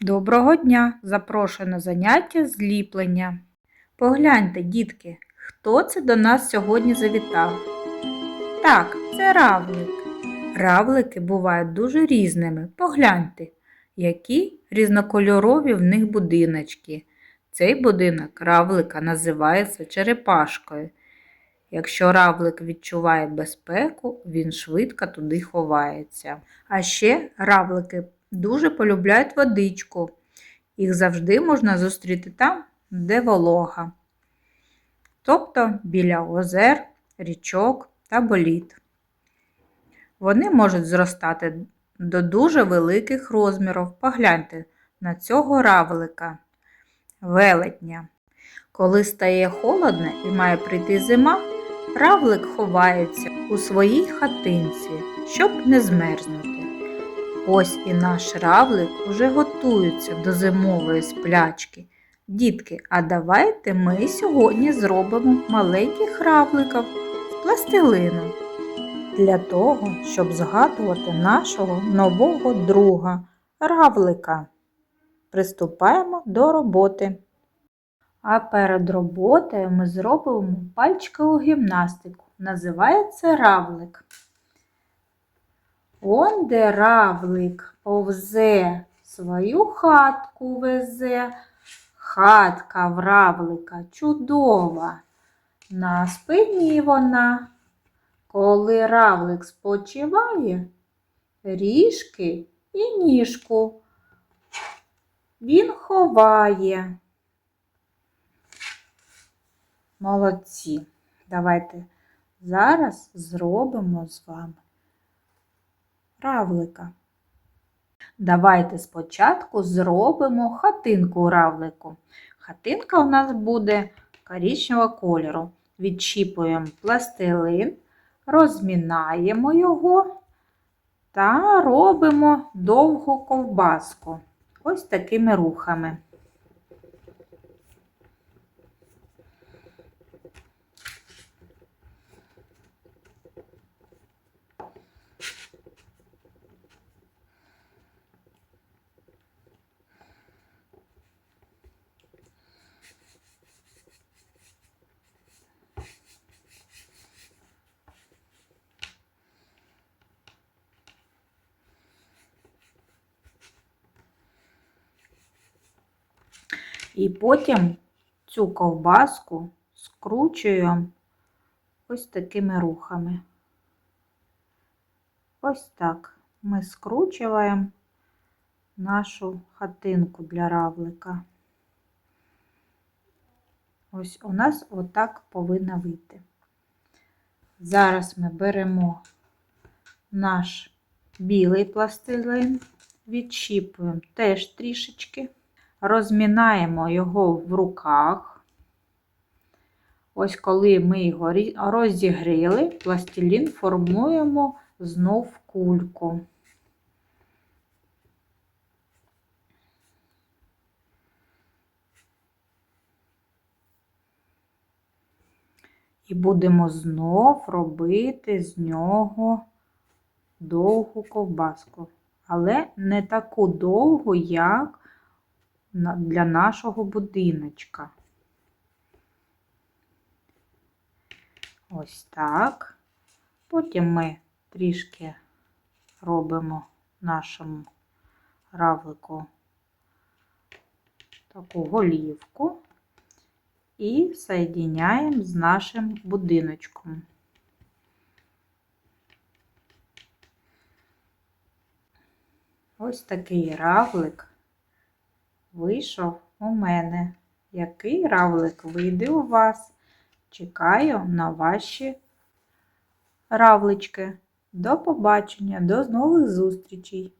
Доброго дня! Запрошую на заняття зліплення. Погляньте, дітки, хто це до нас сьогодні завітав? Так, це равлик. Равлики бувають дуже різними. Погляньте, які різнокольорові в них будиночки. Цей будинок равлика називається черепашкою. Якщо равлик відчуває безпеку, він швидко туди ховається. А ще равлики дуже полюбляють водичку. Їх завжди можна зустріти там, де волога, тобто біля озер, річок та боліт. Вони можуть зростати до дуже великих розмірів. Погляньте на цього равлика, велетня. Коли стає холодно і має прийти зима, равлик ховається у своїй хатинці, щоб не змерзнути. Ось і наш равлик уже готується до зимової сплячки. Дітки, а давайте ми сьогодні зробимо маленьких равликів з пластилину для того, щоб згадувати нашого нового друга равлика. Приступаємо до роботи. А перед роботою ми зробимо пальчикову гімнастику. Називається равлик. Он де равлик повзе, свою хатку везе, хатка в равлика чудова. На спині вона, коли равлик спочиває, ріжки і ніжку він ховає. Молодці. Давайте зараз зробимо з вами равлика. Давайте спочатку зробимо хатинку равлику. Хатинка у нас буде коричневого кольору. Відчіпуємо пластилин, розмінаємо його та робимо довгу ковбаску. Ось такими рухами. І потім цю ковбаску скручуємо ось такими рухами. Ось так ми скручуємо нашу хатинку для равлика. Ось у нас отак повинна вийти. Зараз ми беремо наш білий пластилин, відщіпуємо теж трішечки розмінаємо його в руках. Ось коли ми його розігріли, пластилін формуємо знов кульку. І будемо знов робити з нього довгу ковбаску, але не таку довгу, як для нашого будиночка. Ось так. Потім ми трішки робимо нашому равлику таку голівку і соєдиняємо з нашим будиночком. Ось такий равлик вийшов у мене. Який равлик вийде у вас? Чекаю на ваші равлички. До побачення, до нових зустрічей!